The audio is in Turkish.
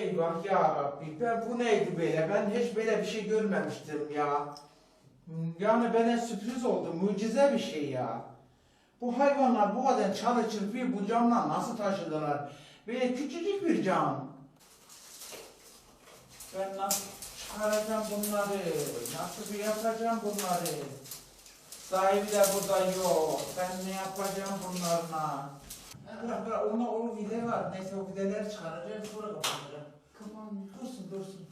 Eyvah ya Rabbi ben bu neydi böyle ben hiç böyle bir şey görmemiştim ya. Yani bana sürpriz oldu mucize bir şey ya. Bu hayvanlar bu kadar çalı çırpıyı bu camdan nasıl taşıdılar? Böyle küçücük bir cam. Ben nasıl çıkaracağım bunları? Nasıl bir yapacağım bunları? Sahibi de burada yok. Ben ne yapacağım bunlarla? Bırak bırak ona o vide var. Neyse o videleri çıkaracağım sonra kapatacağım. Kapan. Dursun dursun.